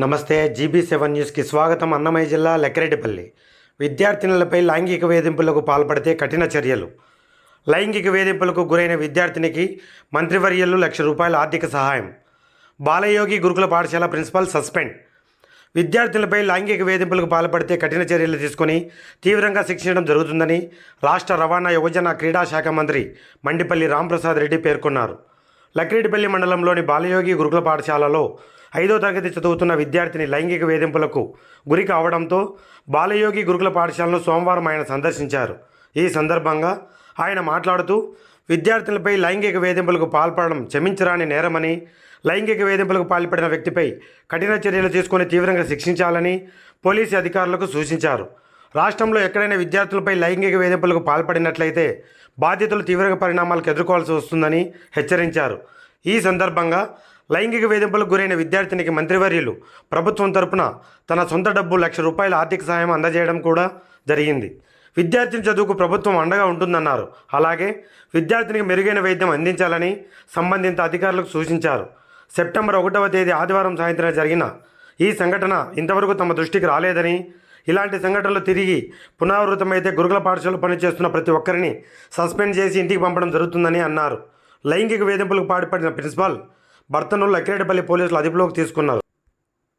నమస్తే GB seven న్యూస్కి స్వాగతం అన్నమయ్య జిల్లా లెక్కరెడ్డిపల్లి. విద్యార్థినులపై లైంగిక వేధింపులకు పాల్పడితే కఠిన చర్యలు. లైంగిక వేధింపులకు గురైన విద్యార్థినికి మంత్రివర్యులు లక్ష రూపాయల ఆర్థిక సహాయం. బాలయోగి గురుకుల పాఠశాల ప్రిన్సిపల్ సస్పెండ్. విద్యార్థులపై లైంగిక వేధింపులకు పాల్పడితే కఠిన చర్యలు తీసుకొని తీవ్రంగా శిక్షించడం జరుగుతుందని రాష్ట్ర రవాణా యువజన క్రీడా శాఖ మంత్రి మండిపల్లి రాంప్రసాద్ రెడ్డి పేర్కొన్నారు. లక్రెడ్డిపల్లి మండలంలోని బాలయోగి గురుకుల పాఠశాలలో ఐదో తరగతి చదువుతున్న విద్యార్థిని లైంగిక వేధింపులకు గురి కావడంతో బాలయోగి గురుకుల పాఠశాలను సోమవారం ఆయన సందర్శించారు. ఈ సందర్భంగా ఆయన మాట్లాడుతూ విద్యార్థులపై లైంగిక వేధింపులకు పాల్పడడం క్షమించరాని నేరమని లైంగిక వేధింపులకు పాల్పడిన వ్యక్తిపై కఠిన చర్యలు తీసుకొని తీవ్రంగా శిక్షించాలని పోలీసు అధికారులకు సూచించారు. రాష్ట్రంలో ఎక్కడైనా విద్యార్థులపై లైంగిక వేధింపులకు పాల్పడినట్లయితే బాధ్యతలు తీవ్ర పరిణామాలకు ఎదుర్కోవాల్సి వస్తుందని హెచ్చరించారు. ఈ సందర్భంగా లైంగిక వేధింపులకు గురైన విద్యార్థినికి మంత్రివర్యులు ప్రభుత్వం తరపున తన సొంత డబ్బు లక్ష రూపాయల ఆర్థిక సహాయం అందజేయడం కూడా జరిగింది. విద్యార్థిని చదువుకు ప్రభుత్వం అండగా ఉంటుందన్నారు. అలాగే విద్యార్థినికి మెరుగైన వైద్యం అందించాలని సంబంధిత అధికారులకు సూచించారు. సెప్టెంబర్ ఒకటవ తేదీ ఆదివారం సాయంత్రం జరిగిన ఈ సంఘటన ఇంతవరకు తమ దృష్టికి రాలేదని ఇలాంటి సంఘటనలు తిరిగి పునరావృతమైతే గురుకుల పాఠశాలలో పనిచేస్తున్న ప్రతి ఒక్కరిని సస్పెండ్ చేసి ఇంటికి పంపడం జరుగుతుందని అన్నారు. లైంగిక వేధింపులకు పాల్పడిన ప్రిన్సిపాల్ భర్తను లక్కిరెడ్డిపల్లి పోలీసులు అదుపులోకి తీసుకున్నారు.